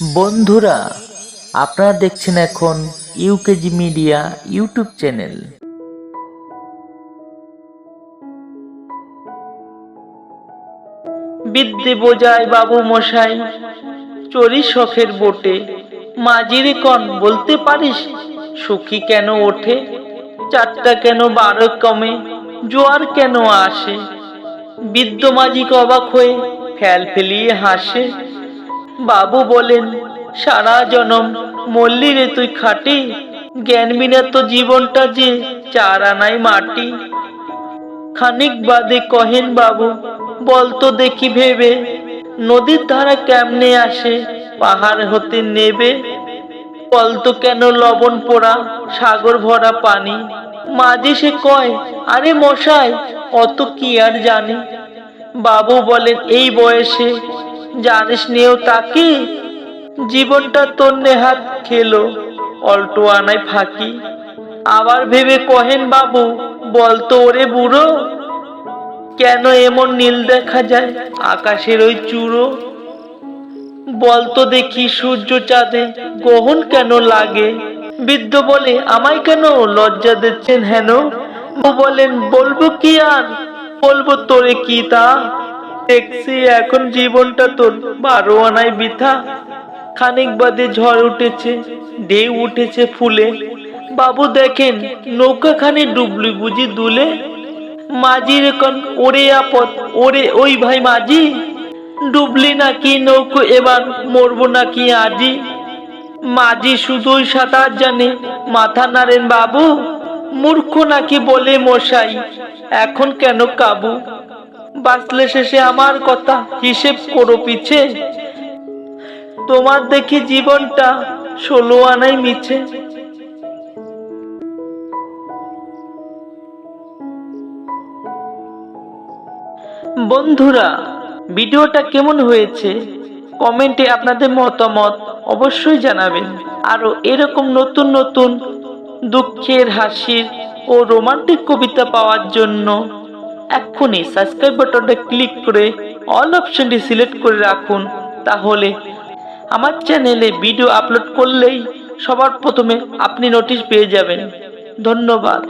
বন্ধুরা, আপনারা দেখছেন এখন ইউকেজি মিডিয়া ইউটিউব চ্যানেল বিদ্যে বোঝায় বাবু মশাই, চরি শখের বোটে। মাঝিরে কন বলতে পারিস, সুখী কেন ওঠে? চারটা কেন বারো কমে, জোয়ার কেন আসে? বৃদ্ধ মাঝি কবাক হয়ে ফেল ফেলিয়ে হাসে। বাবু বলেন, সারা জনম মল্লি রে তুই খাটি জ্ঞান বিনা তো জীবনটা যে চার আনাই মাটি। খানিক বাদে কহেন বাবু বলতো দেখি ভেবে, নদীর ধারা কেমনে আসে, পাহাড় হতে নেবে? বলতো কেন লবণ পোড়া, সাগর ভরা পানি? মাঝে সে কয়, আরে মশাই অত কি আর জানি? বাবু বলেন, এই বয়সে জানিস নিও তাকে জীবনটা তোর নেহাত খেলো, অল্টো আনায় ফাঁকি। আবার ভেবে কহেন বাবু বলতো ওরে বুড়ো। কেন এমন নীল দেখা যায় আকাশের ওই চূড়ো? বলতো দেখি সূর্য চাঁদে গহন কেন লাগে? বৃদ্ধ বলে, আমায় কেন লজ্জা দিচ্ছেন হেন? বলেন, বলব কি আর? বলব তোরে কি তা? দেখছি এখন জীবনটা তোর বারো আনায় বৃথা। খানিক বাদে ঝড় উঠেছে, ঢেউ উঠেছে ফুলে। বাবু দেখেন, নৌকাখানি ডুবলি বুঝি দুলে। মাঝির এখন ওরে আপদ, ওরে ওই ভাই মাঝি। ডুবলি নাকি নৌকো, এবার মরবো নাকি আজি। মাঝি শুধুই সাঁতার জানে, মাথা নাড়েন বাবু। মূর্খ নাকি বলে মশাই, এখন কেন কাবু? বাঁচলে শেষে আমার কথা হিসেব করো পিছে। তোমার দেখি জীবনটা ষোলো আনাই মিছে। বন্ধুরা, ভিডিওটা কেমন হয়েছে? কমেন্টে আপনাদের মতামত অবশ্যই জানাবেন। আরও এরকম নতুন নতুন দুঃখের হাসির ও রোমান্টিক কবিতা পাওয়ার জন্য এক্ষুনি সাবস্ক্রাইব বাটনটা ক্লিক করে অল অপশনটি সিলেক্ট করে রাখুন, তাহলে আমার চ্যানেলে ভিডিও আপলোড করলেই সবার প্রথমে আপনি নোটিশ পেয়ে যাবেন। ধন্যবাদ।